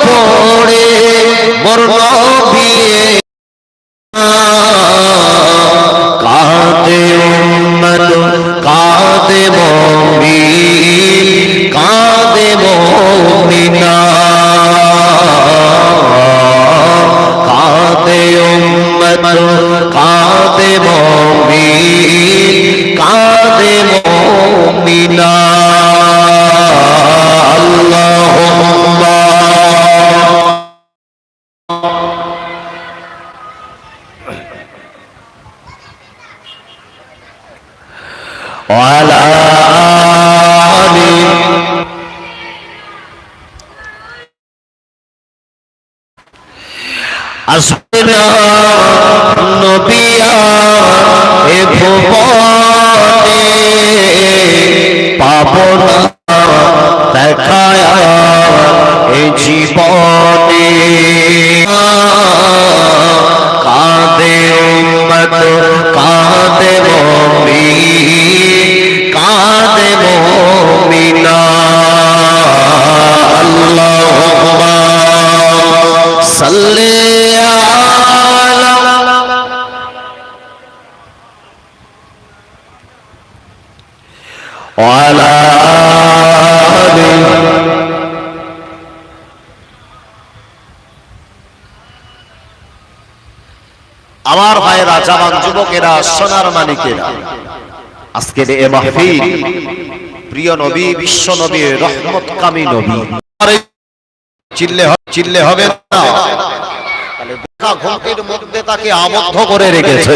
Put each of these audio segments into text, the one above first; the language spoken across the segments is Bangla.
পড়ে বর্ণ ভাইরা জওয়ান যুবকেরা, সোনার মানিকেরা আজকের এ মাহফিল প্রিয় নবী, বিশ্ব নবী রহমত কামী নবী চিল্লে চিল্লে হবে না। তাহলে মধ্যে তাকে আবদ্ধ করে রেখেছে।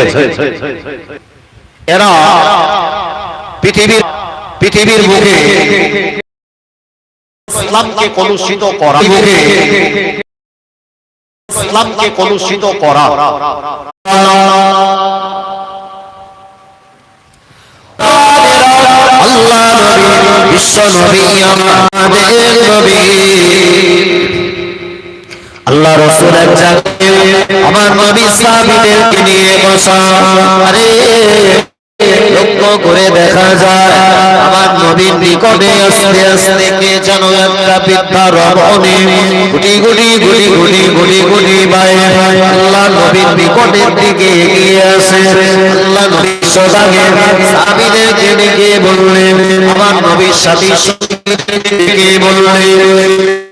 কলুষিত করা। ইসলামকে কলুষিত করা। আল্লাহ নবী বিশ্ব নবী আমাদের নবী আল্লাহ আমার নবী সাহাবীদেরকে নিয়ে বসা। আরে নিকটে আস্তে আস্তে কে যেন একটা বৃদ্ধা রমণী গুটি গুটি গুটি গুটি গুটি গুটি বাই আল্লাহ নবীর নিকটের দিকে এগিয়ে আসে। আল্লাহ নবী সদাগে সাহাবীদেরকে ডেকে বললেন আমার নবীর সাথী ডেকে বললেন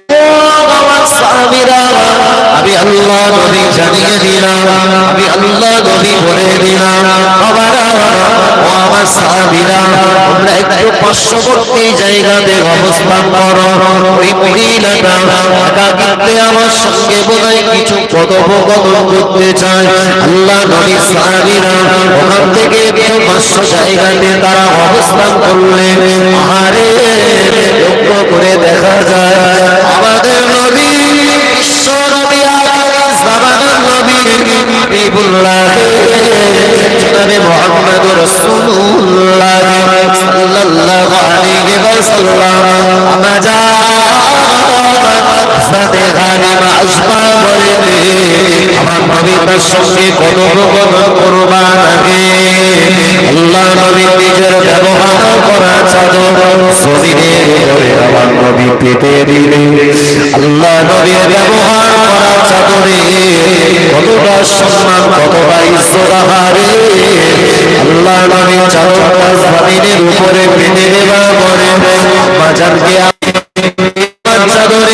আল্লাহ নবী জানিয়ে দিলাম, আমি আল্লাহ নবী বলে দিলাম বাবারা ও আমার সাহাবীরা, তোমরা একটু জায়গাতে অবস্থান করো। ওই মহিলাটা একাকিত্বে আমার সঙ্গে বোধহয় কিছু কথোপকথন আল্লাহ নবী সাহাবীরা ওখান থেকে একটু পার্শ্ব জায়গাতে তারা অবস্থান করলেন। আহারে, লক্ষ্য করে দেখা ব্যবহার করা চাদরে, কতটা সম্মান, কতটা ইজ্জতাহারে আল্লাহ নামে চাদরটা জমিনের উপরে পেতে দেওয়ার করে বাজারকে চাদরে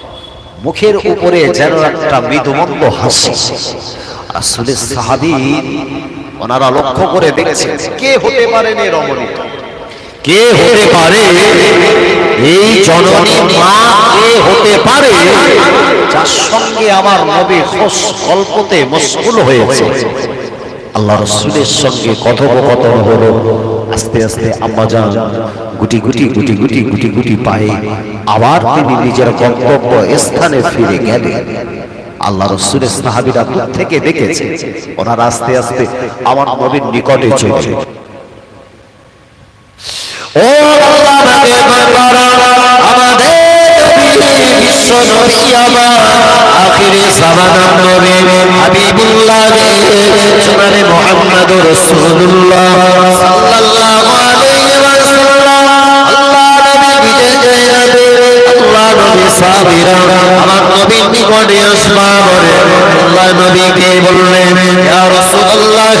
মুখের উপরে যেন একটা মৃদুমন্দ হাসি। আসলে সাহাবি ওনারা লক্ষ্য করে দেখছেন কে হতে পারেন এই রমণীটা কে হতে পারে এই জননী মা? কে হতে পারে? যার সঙ্গে আমার নবী খোস গল্পতে মশগুল হয়েছে। আল্লাহ রসুলের সঙ্গে কথোপকথন হলো আস্তে আস্তে আম্মা যান, গুটি গুটি গুটি গুটি গুটি গুটি পায়ে আবার তিনি নিজের গন্তব্য স্থানে ফিরে গেলেন। আল্লাহ রসুলের সাহাবিরা দূর থেকে দেখেছে, ওনারা আস্তে আস্তে আমার নবীর নিকটে চলে ও আল্লাহ নবী আমার আখিরে জামানার নবী হাবিবুল্লাহ সুনানে মুহাম্মদুর রাসূলুল্লাহ সাল্লাল্লাহু আলাইহি ওয়াসাল্লাম আল্লাহ নবী বিজয় নবী আল্লাহ নবী সাহাবীরা আমার নবীর নিকটে আসবা বলে আল্লাহ নবীকে বললেন, ইয়া রাসূলুল্লাহ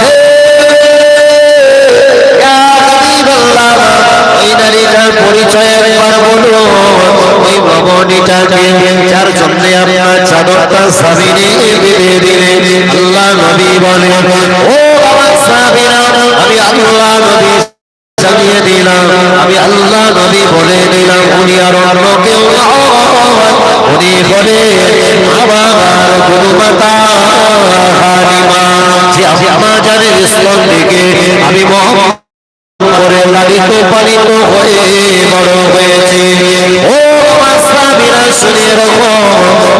সাবিরা শুনে রাখো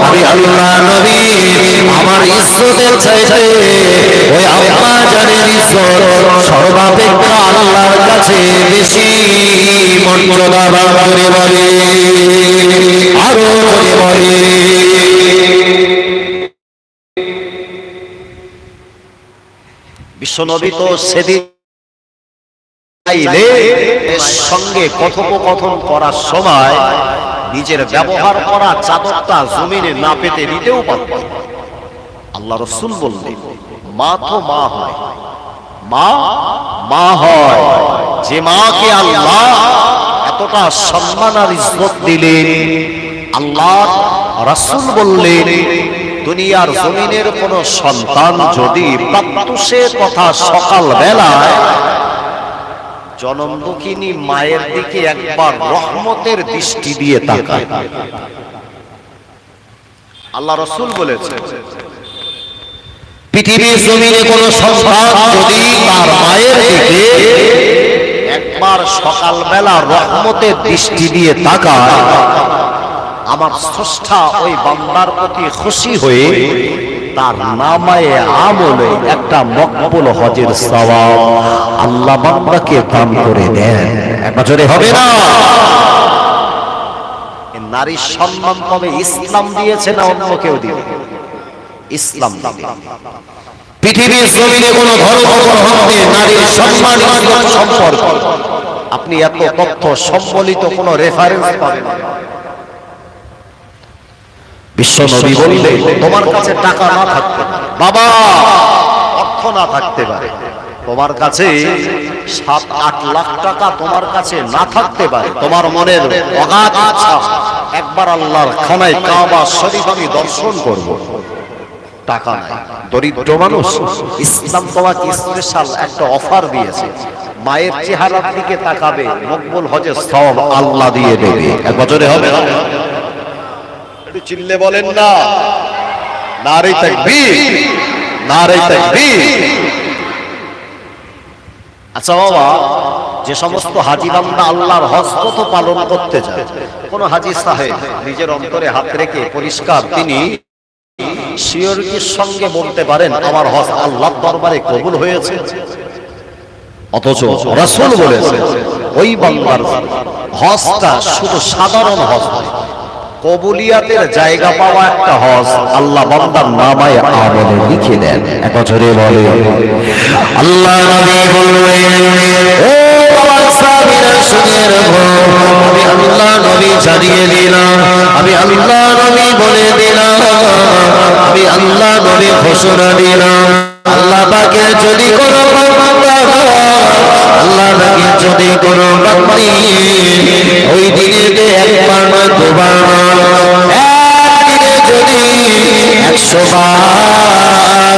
আমি আল্লাহ নবী, আমার ইজ্জতের ওই ইজ্জত। সর্বাপেক্ষা আল্লাহর কাছে বেশি মর্যাদাবান করে বলে, আরও করে বলে। বিশ্বনবী তো সেদিন সঙ্গে কথোপকথন করার সময় নিজের ব্যবহার করা চাদরটা জমিনে না পেতে দিতেও পারত আল্লাহ রসুল বললেন, মা তো মা হয়। মা? মা হয়? যে মাকে আল্লাহ এতটা সম্মান আর ইজ্জত দিলেন, আল্লাহ রাসূল বললেন, দুনিয়ার জমিনের কোন সন্তান যদি প্রাত্যুষে কথা সকাল বেলায় জনম দুঃখিনী মায়ের দিকে একবার রহমতের দৃষ্টি দিয়ে তাকায়। আল্লাহ রসুল বলেছে পৃথিবীর জমিনে কোন যদি তার মায়ের দিকে একবার সকালবেলা রহমতের দৃষ্টি দিয়ে তাকায়, আমার স্রষ্টা ওই বান্দার প্রতি খুশি হয়ে তার নামায়ে আমলে একটা মকবুল হজের সওয়াব আল্লাহ বান্দাকে দান করে দেন। এক বছরে হবে না? এ নারীর সম্মান তবে ইসলাম দিয়েছে না অন্য কেউ দিবে? ইসলাম পৃথিবীর জমিনে কোন ধর্ম গ্রহণে নারীর সম্মান সম্পর্ক। আপনি এত তথ্য সম্বলিত কোন রেফারেন্স পাবেন না। বিশ্ব নবী বললে তোমার কাছে টাকা না থাকতে বাবা অর্থ না থাকতে পারে। তোমার কাছে সাত আট লাখ টাকা তোমার কাছে না থাকতে পারে। তোমার মনের অগাধ একবার আল্লাহর খানায় কাবা শরীফ আমি দর্শন করব। টাকা নাই। দরিদ্র মানুষ ইসলাম তোমাকে স্পেশাল একটা অফার দিয়েছে। মায়ের চেহারার দিকে তাকাবে মকবুল হজের সব আল্লাহ দিয়ে দেবে। এক বছরে হবে একটু চিল্লে বলেন না। নারে তাকবীর। নারে তাকবীর। আচ্ছা বাবা যে সমস্ত হাজি বান্দা আল্লাহর হজ কত পালন করতে চায় কোন হাজি সাহেব নিজের অন্তরে হাত রেখে পরিষ্কার তিনি শিওরিটির সঙ্গে বলতে পারেন আমার হজ আল্লাহর দরবারে কবুল হয়েছে? অথচ রাসূল বলেছে ওই বান্দার হজটা শুধু সাধারণ হজ নয় কবুলিয়াতের জায়গা পাওয়া একটা হজ। আল্লাহ বান্দার নামায় আমলে লিখে দেন। এক বছরে বলে। আল্লাহ নবী বললেন, ও আমি আল্লাহ নবী জানিয়ে দিলাম। আমি আল্লাহ নবী বলে দিলাম। আমি আল্লাহ নবী ঘোষণা দিলাম। আল্লাহ যদি কোনো আল্লাহ যদি কোনো ওই দিনে একবার দুবার একশো বার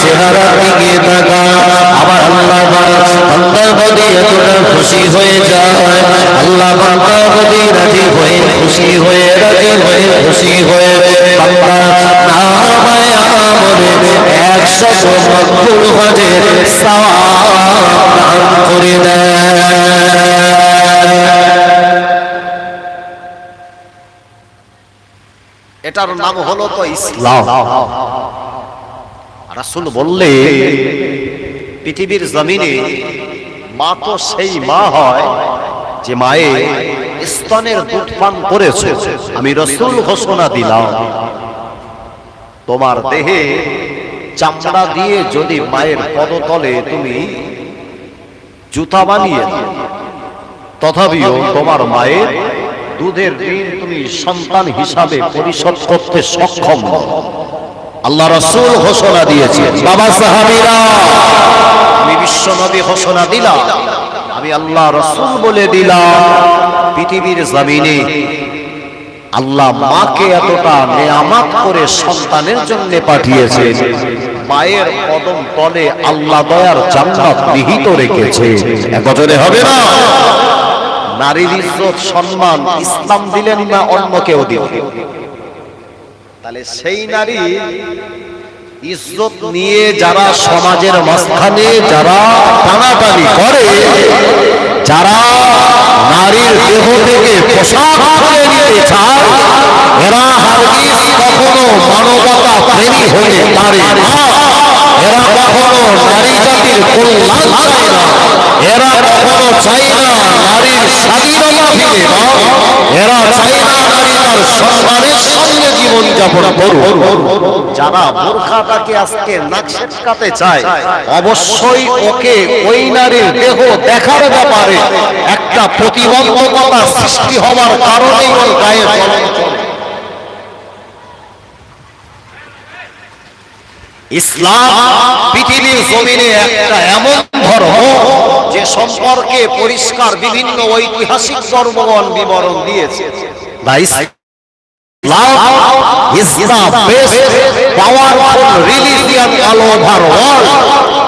চেহারা দিকে তাকা আবার আল্লাহ বান্দার প্রতি এতটা খুশি হয়ে যায় আল্লাহ বান্দার প্রতি হয়ে খুশি হয়ে বান্দা নামায় আমলে একশো মকবুল হজের সওয়াব দান করে দেয় এটার নাম হলো তো ইসলাম। রাসূল বললে, পৃথিবীর জমিনে মা তো সেই মা হয় যে মায়ে স্তনের দুধ পান করেছে। আমি রসুল ঘোষণা দিলাম, তোমার দেহে চামড়া দিয়ে যদি মায়ের পদতলে তুমি জুতা বানিয়ে তথাপিও তোমার মায়ের দুধের ঋণ তুমি সন্তান হিসাবে পরিশোধ করতে সক্ষম। আল্লাহ রসুল ঘোষণা দিয়েছে বাবা সাহাবীরা, আমি বিশ্ব নবী ঘোষণা দিলাম, আমি আল্লাহ রসুল বলে দিলাম, পৃথিবীর জমিনে আল্লাহ মাকে এতটা নেয়ামাত করে সন্তানের জন্য পাঠিয়েছে মায়ের কদম তলে আল্লাহ দয়ার জান্নাত নিহিত রেখেছে। একজনে হবে না? নারীর ইজ্জত, সম্মান, ইসলাম দিলেন না অন্য কেউ দিলেন তাহলে সেই নারী ইজ্জত নিয়ে যারা সমাজের মাঝখানে যারা টানাটানি করে, যারা নারীর দেহ থেকে পোশাক খুলে নিতে চায়, এরা হারগিজ কখনো মানবতা প্রেমী হতে পারে না। এরা কখনো নারী জাতির কল্যাণ এরা কখনো চায় না নারীর স্বাধীনতা ফিরে এরা চায় না নারী তার সম্মানের সঙ্গে জীবন যাপন করুন যারা বোরখাটাকে আজকে নাক ছেটকাতে চায়, অবশ্যই ওকে ওই নারীর দেহ দেখার ব্যাপারে একটা প্রতিবন্ধকতা সৃষ্টি হওয়ার কারণেই ওর গায়ে চলে। ইসলাম পৃথিবীর জমিনে একটা এমন ধর্ম যে সম্পর্কে পরিষ্কার বিভিন্ন ঐতিহাসিক ধর্মগণ বিবরণ দিয়েছে.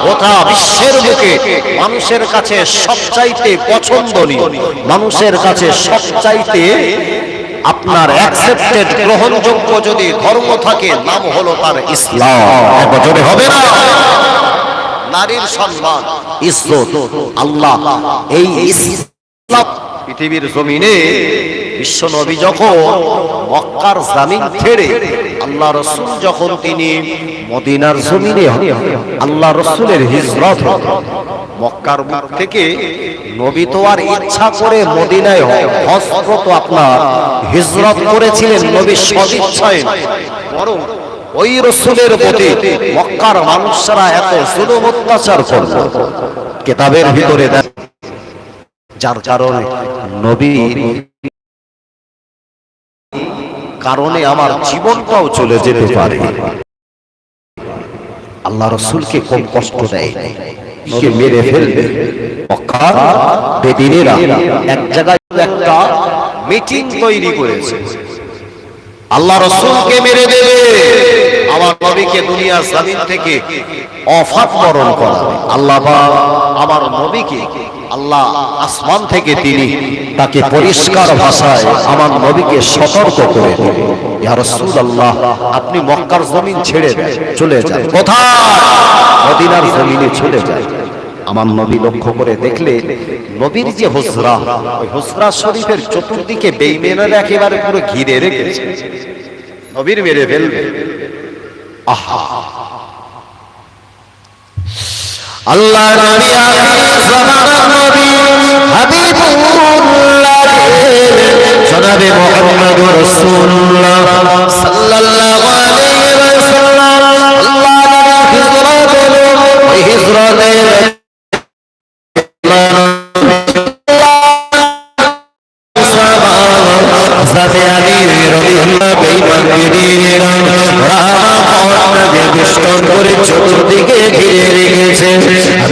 গোটা বিশ্বের বুকে মানুষের কাছে সবচাইতে পছন্দনীয় মানুষের কাছে সবচাইতে আপনার অ্যাকসেপ্টেড গ্রহণযোগ্য যদি ধর্ম থাকে নাম হলো তার ইসলাম। বছরে হবে না? নারীর সম্মান ইজ্জত আল্লাহ। এই ইসলাম পৃথিবীর জমিনে বিশ্ব নবী যখন মক্কার জামিন ছেড়ে আল্লাহ রসুল যখন তিনি মদিনার জমিনে আল্লাহ রসুলের হিজরত মক্কার বুক থেকে নবী তো আর ইচ্ছা করে মদিনায় হজ তো আপনার হিজরত করেছিলেন নবী সদিচ্ছায়। বরং ওই রসুলের প্রতি মক্কার মানুষরা এত জুলুম অত্যাচার করল কেতাবের ভিতরে যার কারণে নবী কারণে আমার জীবনটাও চলে যেতে পারে। আল্লাহ রসুলকে কম কষ্ট দেয় সে মেরে ফেলবে। এক জায়গায় একটা মিটিং তৈরি করেছে। আল্লাহ রসুলকে মেরে দেবে। আমার নবীকে দুনিয়ার জমিন থেকে অফাত বরণ করা। আল্লাহ আমার নবীকে, আল্লাহ আসমান থেকে তিনি তাকে পরিষ্কার ভাষায় আমার নবীকে সতর্ক করে রাসূলুল্লাহ, আপনি মক্কার জমিন ছেড়ে চলে যান। কোথায়? মদিনার জমিনে চলে যায় আমার নবী লক্ষ্য করে দেখলে নবীর যে হুসরা ওই হুসরা শরীফের চতুর্দিকে বেইমেনারা একেবারে পুরো ঘিরে রেখেছে। নবীর মেরে ফেলবে। আহা। আল্লাহ জনাবে মুহাম্মদ রাসূলুল্লাহ। সাল্লাল্লাহু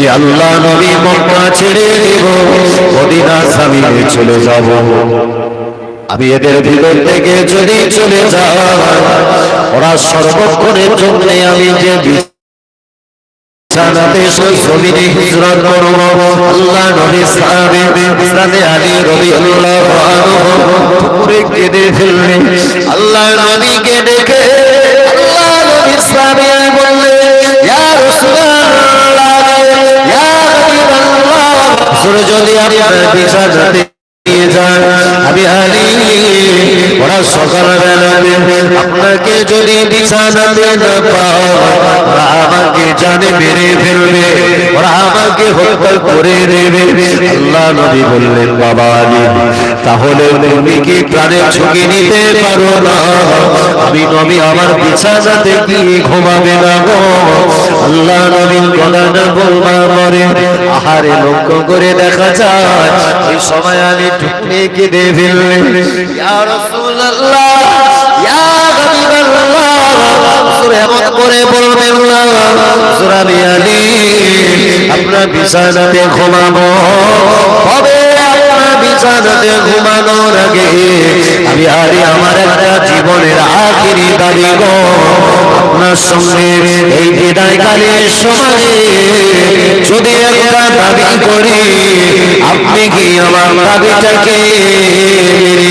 আল্লাহ নবী মক্কা ছেড়ে দেব মদিনা সামিনে চলে যাব। আমি এদের ভিতর থেকে যদি চলে যাই, ওরা সর্বক্ষণের জন্য আমি যে আল্লাহ নবী সাহাবী নবীকে দেখে আল্লাহ নবী সামনে বললে আপনার বিছানাতে নিয়ে যান আমি আলী আপনাকে যদি বিছানাতে না পাও, ওরা আমাকে জানে মেরে ফেলবে, ওরা আমাকে হত্যা করে দেবে। আল্লাহ নবী বললেন, বাবা আলী, তাহলে তুমি কি প্রাণের ঝুঁকি নিতে পারো না? আমি নবী, আমার বিছানাতে কি ঘুমাবে না গো? আল্লাহ নবীর না বলবার পরে আহারে লক্ষ্য করে দেখা যায় ওই সময় আমি টুকনে কেঁদে ফেললে ইয়া না। আমি আপনার বিছানাতে ঘুমাবো। আপনার বিছানাতে ঘুমানোর আগে আরে আমার একটা জীবনের আখিরি দাবি গো আপনার সঙ্গে এই বিদায়কালীন সমাজে যদি একটা দাবি করি, আপনি কি আমার দাবিটাকে মেনে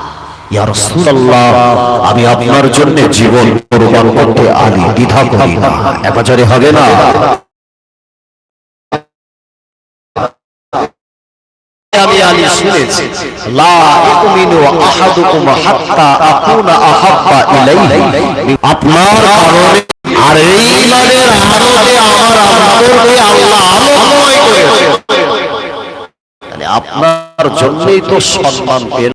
আমি আপনার জন্য জীবন কোরবান করতে আলী দ্বিধা করি না। একাচারে হবে না? আমি আপনার করেছে। আপনার জন্যই তো সম্মান পেল